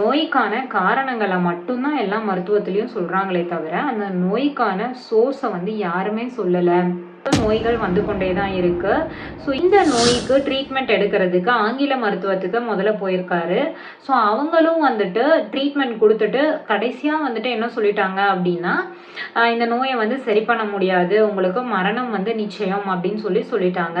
நோய்க்கான காரணங்களை மட்டும்தான் எல்லா மருத்துவத்திலையும் சொல்கிறாங்களே தவிர அந்த நோய்க்கான சோர்ஸை வந்து யாருமே சொல்லலை. நோய்கள் வந்து கொண்டே தான் இருக்கு. ஸோ இந்த நோய்க்கு ட்ரீட்மெண்ட் எடுக்கிறதுக்கு ஆங்கில மருத்துவத்துக்கு முதல்ல போயிருக்காரு. ஸோ அவங்களும் வந்துட்டு ட்ரீட்மெண்ட் கொடுத்துட்டு கடைசியாக வந்துட்டு என்ன சொல்லிட்டாங்க அப்படின்னா இந்த நோயை வந்து சரி பண்ண முடியாது. உங்களுக்கு மரணம் வந்து நிச்சயம் அப்படின்னு சொல்லி சொல்லிட்டாங்க.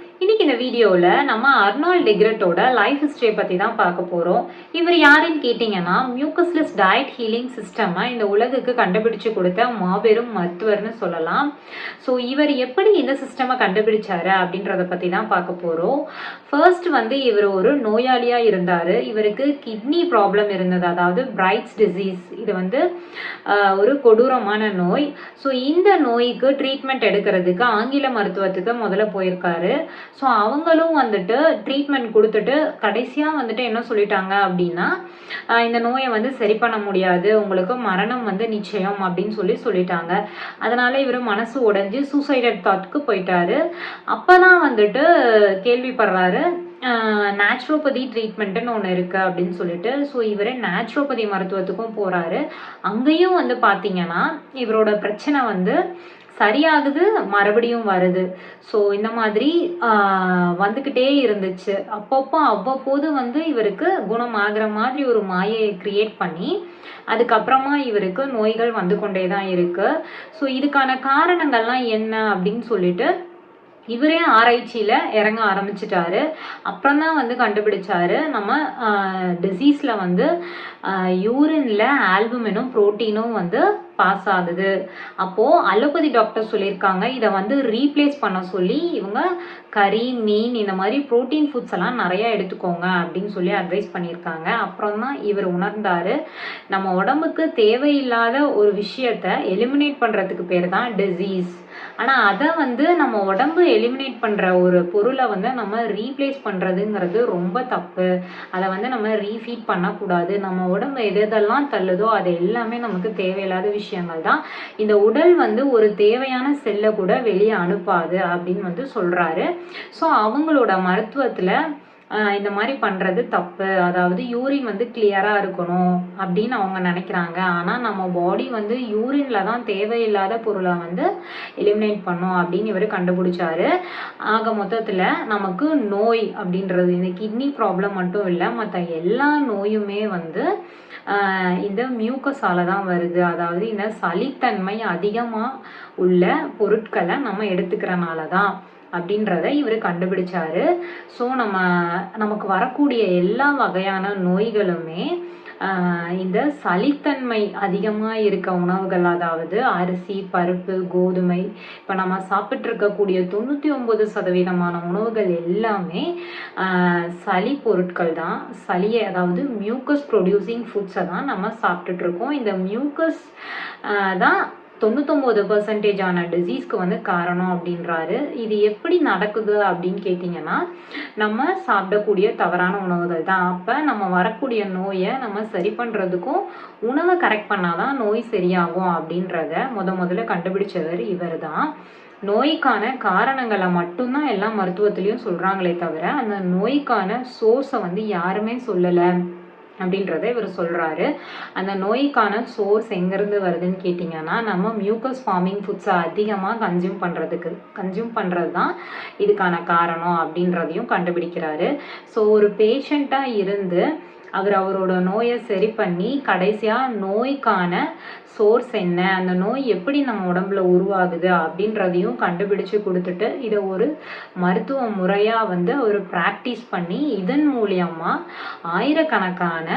இன்னைக்கு இந்த வீடியோவில் நம்ம அர்னால்ட் டிக்ரெட்டோட லைஃப் ஹிஸ்டரியை பற்றி தான் பார்க்க போகிறோம் இவர் யாருன்னு கேட்டிங்கன்னா மியூக்கஸ்லெஸ் டயட் ஹீலிங் சிஸ்டம்மை இந்த உலகுக்கு கண்டுபிடிச்சு கொடுத்த மாபெரும் மருத்துவர்னு சொல்லலாம். ஸோ இவர் எப்படி இந்த சிஸ்டமை கண்டுபிடிச்சாரு அப்படின்றத பற்றி தான் பார்க்க போகிறோம் ஃபர்ஸ்ட் வந்து இவர் ஒரு நோயாளியாக இருந்தார். இவருக்கு கிட்னி ப்ராப்ளம் இருந்தது. அதாவது பிரைட்ஸ் டிசீஸ் இது வந்து ஒரு கொடூரமான நோய். ஸோ இந்த நோய்க்கு ட்ரீட்மெண்ட் எடுக்கிறதுக்கு ஆங்கில மருத்துவத்துக்கு முதல்ல போயிருக்காரு. ஸோ அவங்களும் வந்துட்டு ட்ரீட்மெண்ட் கொடுத்துட்டு கடைசியாக வந்துட்டு என்ன சொல்லிட்டாங்க அப்படின்னா இந்த நோயை வந்து சரி பண்ண முடியாது. உங்களுக்கு மரணம் வந்து நிச்சயம் அப்படின்னு சொல்லி சொல்லிட்டாங்க. அதனால இவர் மனசு உடைஞ்சு சூசைடட் தாட்க்கு போயிட்டாரு. அப்போ தான் வந்துட்டு கேள்விப்படுறாரு நேச்சுரோபதி ட்ரீட்மெண்ட்டுன்னு ஒன்று இருக்குது அப்படின்னு சொல்லிட்டு. ஸோ இவர் நேச்சுரோபதி மருத்துவத்துக்கும் போகிறாரு அங்கேயும் வந்து பார்த்தீங்கன்னா இவரோட பிரச்சனை வந்து சரியாகுது மறுபடியும் வருது. ஸோ இந்த மாதிரி வந்துக்கிட்டே இருந்துச்சு. அப்பப்போ அவ்வப்போது வந்து இவருக்கு குணமாகிற மாதிரி ஒரு மாயையை கிரியேட் பண்ணி அதுக்கப்புறமா இவருக்கு நோய்கள் வந்து கொண்டே தான் இருக்குது ஸோ இதுக்கான காரணங்கள்லாம் என்ன அப்படின்னு சொல்லிட்டு இவரே ஆராய்ச்சியில் இறங்க ஆரம்பிச்சிட்டாரு. அப்புறம் தான் வந்து கண்டுபிடிச்சாரு நம்ம டிசீஸில் வந்து யூரின்ல ஆல்புமினும் புரோட்டீனும் வந்து பாஸ் ஆகுது. அப்போது அலோபதி டாக்டர் சொல்லியிருக்காங்க. இதை வந்து ரீப்ளேஸ் பண்ண சொல்லி இவங்க கறி மீன் இந்த மாதிரி ப்ரோட்டீன் ஃபுட்ஸ் எல்லாம் நிறையா எடுத்துக்கோங்க அப்படின்னு சொல்லி அட்வைஸ் பண்ணியிருக்காங்க. அப்புறம் தான் இவர் உணர்ந்தார். நம்ம உடம்புக்கு தேவையில்லாத ஒரு விஷயத்த எலிமினேட் பண்ணுறதுக்கு பேர் தான் டிசீஸ் ஆனால் அதை வந்து நம்ம உடம்பு எலிமினேட் பண்ணுற ஒரு பொருளை வந்து நம்ம ரீப்ளேஸ் பண்ணுறதுங்கிறது ரொம்ப தப்பு. அதை வந்து நம்ம ரீஃபீட் பண்ணக்கூடாது. நம்ம உடம்பு எது எதெல்லாம் தள்ளுதோ அது எல்லாமே நமக்கு தேவையில்லாத விஷயம். விஷயங்கள் தான் இந்த உடல் வந்து ஒரு தேவையான செல்லை கூட வெளியே அனுப்பாது அப்படின்னு வந்து சொல்கிறாரு ஸோ அவங்களோட மருத்துவத்தில் இந்த மாதிரி பண்ணுறது தப்பு. அதாவது யூரின் வந்து கிளியராக இருக்கணும் அப்படின்னு அவங்க நினைக்கிறாங்க. ஆனால் நம்ம பாடி வந்து யூரின்ல தான் தேவையில்லாத பொருளை வந்து எலிமினேட் பண்ணும் அப்படின்னு இவர் கண்டுபிடிச்சாரு. ஆக மொத்தத்தில் நமக்கு நோய் அப்படின்றது இந்த கிட்னி ப்ராப்ளம் மட்டும் இல்லை மற்ற எல்லா நோயுமே வந்து இந்த மியூக்கஸால தான் வருது. அதாவது இந்த சளித்தன்மை அதிகமாக உள்ள பொருட்களை நம்ம எடுத்துக்கிறனால தான். அப்படின்றத இவர் கண்டுபிடிச்சாரு. ஸோ நம்ம நமக்கு வரக்கூடிய எல்லா வகையான நோய்களுமே இந்த சளித்தன்மை அதிகமாக இருக்க உணவுகள் அதாவது அரிசி பருப்பு கோதுமை இப்போ நம்ம சாப்பிட்ருக்கக்கூடிய தொண்ணூற்றி ஒம்பது சதவீதமான உணவுகள் எல்லாமே சளி பொருட்கள் தான். சளியை அதாவது மியூக்கஸ் ப்ரொடியூசிங் ஃபுட்ஸை தான் நம்ம சாப்பிட்டுட்ருக்கோம் இந்த மியூக்கஸ் தான் தொண்ணூத்தொம்பது ஆன டிசீஸ்க்கு வந்து காரணம் அப்படின்றாரு. இது எப்படி நடக்குது அப்படின்னு கேட்டிங்கன்னா நம்ம சாப்பிடக்கூடிய தவறான உணவுகள் தான். அப்போ நம்ம வரக்கூடிய நோயை நம்ம சரி பண்ணுறதுக்கும் உணவை கரெக்ட் பண்ணாதான் நோய் சரியாகும் அப்படின்றத முத முதல்ல கண்டுபிடிச்சவர் இவர் தான் நோய்க்கான காரணங்களை மட்டும்தான் எல்லா மருத்துவத்துலேயும் சொல்கிறாங்களே தவிர அந்த நோய்க்கான சோர்ஸை வந்து யாருமே சொல்லலை. அப்படின்றத இவர் சொல்கிறாரு அந்த நோய்க்கான சோர்ஸ் எங்கேருந்து வருதுன்னு கேட்டிங்கன்னா நம்ம மியூக்கஸ் ஃபார்மிங் ஃபுட்ஸை அதிகமாக கன்சியூம் பண்ணுறதுக்கு கன்சியூம் பண்ணுறது தான் இதுக்கான காரணம் அப்படின்றதையும் கண்டுபிடிக்கிறாரு. ஸோ ஒரு பேஷண்ட்டாக இருந்து அவர் அவரோட நோயை சரி பண்ணி கடைசியாக நோய்க்கான சோர்ஸ் என்ன? அந்த நோய் எப்படி நம்ம உடம்புல உருவாகுது அப்படின்றதையும் கண்டுபிடிச்சு கொடுத்துட்டு இதை ஒரு மருத்துவ முறையாக வந்து அவர் ப்ராக்டிஸ் பண்ணி இதன் மூலியமாக ஆயிரக்கணக்கான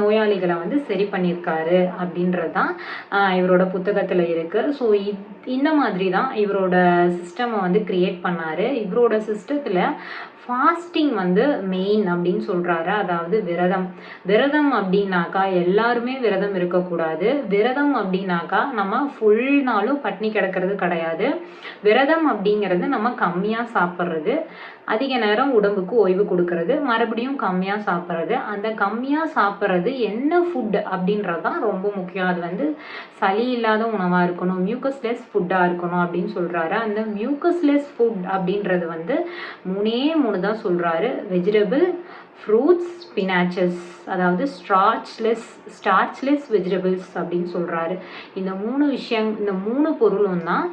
நோயாளிகளை வந்து சரி பண்ணியிருக்காரு அப்படின்றது தான் இவரோட புத்தகத்தில் இருக்குது ஸோ இந்த மாதிரி தான் இவரோட சிஸ்டமை வந்து கிரியேட் பண்ணார். இவரோட சிஸ்டத்தில் ஃபாஸ்டிங் வந்து மெயின் அப்படின்னு சொல்கிறாரு அதாவது விரதம். விரதம் அப்படின்னாக்கா எல்லாருமே விரதம் இருக்கக்கூடாது. விரதம் அப்படின்னாக்கா நம்ம ஃபுல் நாளும் பட்னி கிடக்கிறது கிடையாது. விரதம் அப்படிங்கிறது நம்ம கம்மியாக சாப்பிட்றது. அதிக நேரம் உடம்புக்கு ஓய்வு கொடுக்கறது மறுபடியும் கம்மியாக சாப்பிட்றது. அந்த கம்மியாக சாப்பிட்றது என்ன ஃபுட் அப்படின்றது தான் ரொம்ப முக்கியம். அது வந்து சளி இல்லாத உணவாக இருக்கணும் மியூக்கஸ்லெஸ் ஃபுட்டாக இருக்கணும் அப்படின்னு சொல்கிறாரு அந்த மியூக்கஸ்லெஸ் ஃபுட் அப்படின்றது வந்து மூணே மூணு தான் சொல்கிறாரு வெஜிடபிள் ஃப்ரூட்ஸ் ஸ்பினாச்சஸ் அதாவது ஸ்டார்ச்லெஸ் ஸ்டார்ச்லெஸ் வெஜிடபிள்ஸ் அப்படின்னு சொல்கிறாரு இந்த மூணு விஷயம் இந்த மூணு பொருளும் தான்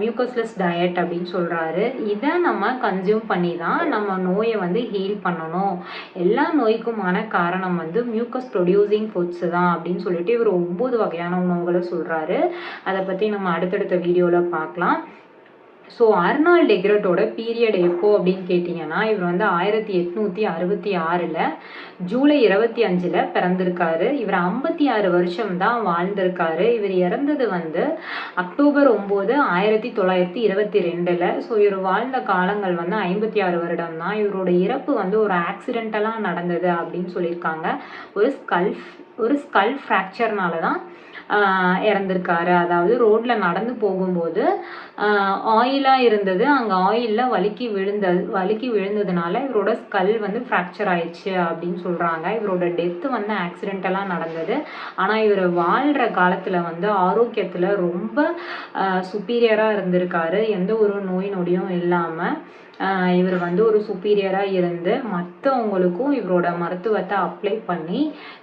மியூக்கஸ்லெஸ் டயட் அப்படின்னு சொல்கிறாரு இதை நம்ம கன்சியூம் பண்ணி தான் நம்ம நோயை வந்து ஹீல் பண்ணணும். எல்லா நோய்க்குமான காரணம் வந்து மியூக்கஸ் ப்ரொடியூசிங் ஃபுட்ஸு தான் அப்படின்னு சொல்லிட்டு இவர் ஒம்பது வகையான உணவுகளை சொல்கிறாரு அதை பற்றி நம்ம அடுத்தடுத்த வீடியோவில் பார்க்கலாம். ஸோ அர்னால் டெக்ரட்டோட பீரியட் எப்போ அப்படின்னு கேட்டிங்கன்னா இவர் வந்து ஆயிரத்தி எட்நூற்றி அறுபத்தி ஆறில் ஜூலை இருபத்தி அஞ்சில் பிறந்திருக்காரு. இவர் ஐம்பத்தி ஆறு வருஷம் தான் வாழ்ந்திருக்காரு. இவர் இறந்தது வந்து அக்டோபர் ஒம்பது ஆயிரத்தி தொள்ளாயிரத்தி இருபத்தி ரெண்டில். ஸோ இவர் வாழ்ந்த காலங்கள் வந்து ஐம்பத்தி ஆறு வருடம் தான். இவரோட இறப்பு வந்து ஒரு ஆக்சிடென்டலாக நடந்தது அப்படின்னு சொல்லியிருக்காங்க. ஒரு ஸ்கல் ஒரு ஸ்கல் ஃப்ராக்சர்னால தான் இறந்துருக்காரு. அதாவது ரோட்டில் நடந்து போகும்போது ஆயிலாக இருந்தது. அங்கே ஆயிலில் வலுக்கி விழுந்தது வலுக்கி விழுந்ததுனால இவரோட ஸ்கல் வந்து ஃப்ராக்சர் ஆயிடுச்சு அப்படின்னு சொல்கிறாங்க இவரோட டெத்து வந்து ஆக்சிடென்டலாக நடந்தது. ஆனால் இவர் வாழ்கிற காலத்தில் வந்து ஆரோக்கியத்தில் ரொம்ப சுப்பீரியராக இருந்திருக்காரு. எந்த ஒரு நோய் நொடியும் இல்லாமல் இவர் வந்து ஒரு சுப்பீரியராக இருந்து மற்றவங்களுக்கும் இவரோட மருத்துவத்தை அப்ளை பண்ணி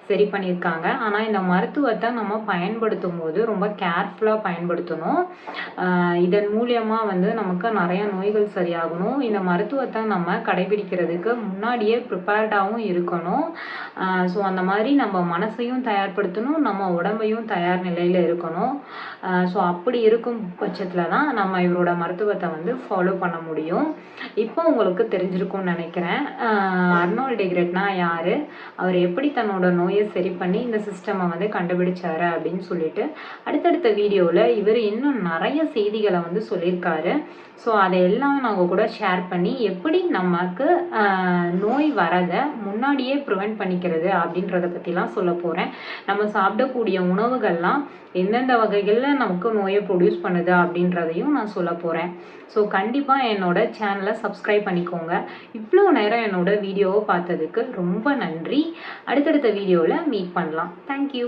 சரி பண்ணியிருக்காங்க. ஆனால் இந்த மருத்துவத்தை நம்ம பயன் பயன்படுத்தும் போது ரொம்ப கேர்ஃபுல்லாக பயன்படுத்தணும். இதன் மூலியமாக வந்து நமக்கு நிறைய நோய்கள் சரியாகணும். இந்த மருத்துவத்தை நம்ம கடைபிடிக்கிறதுக்கு முன்னாடியே ப்ரிப்பேர்டாகவும் இருக்கணும். ஸோ அந்த மாதிரி நம்ம மனசையும் தயார்படுத்தணும். நம்ம உடம்பையும் தயார் நிலையில் இருக்கணும். ஸோ அப்படி இருக்கும் பட்சத்தில் தான் நம்ம இவரோட மருத்துவத்தை வந்து ஃபாலோ பண்ண முடியும். இப்போ உங்களுக்கு தெரிஞ்சிருக்கும்னு நினைக்கிறேன். அர்னால்ட் டிகிரெட்னா யார்? அவர் எப்படி தன்னோட நோயை சரி பண்ணி இந்த சிஸ்டமை வந்து கண்டுபிடிச்சாரு அப்படின்னு சொல்லிட்டு அடுத்தடுத்த வீடியோவில் இவர் இன்னும் நிறைய செய்திகளை வந்து சொல்லியிருக்காரு. ஸோ அதை எல்லாம் நாங்கள் கூட ஷேர் பண்ணி எப்படி நமக்கு நோய் வரதை முன்னாடியே ப்ரிவெண்ட் பண்ணிக்கிறது அப்படின்றத பற்றிலாம் சொல்ல போகிறேன் நம்ம சாப்பிடக்கூடிய உணவுகள்லாம் எந்தெந்த வகைகளில் நமக்கு நோயை ப்ரொடியூஸ் பண்ணுது அப்படின்றதையும் நான் சொல்ல போகிறேன் ஸோ கண்டிப்பாக என்னோட சேனலை சப்ஸ்கிரைப் பண்ணிக்கோங்க. இவ்வளோ நேரம் என்னோட வீடியோவை பார்த்ததுக்கு ரொம்ப நன்றி. அடுத்தடுத்த வீடியோவில் மீட் பண்ணலாம். தேங்க்யூ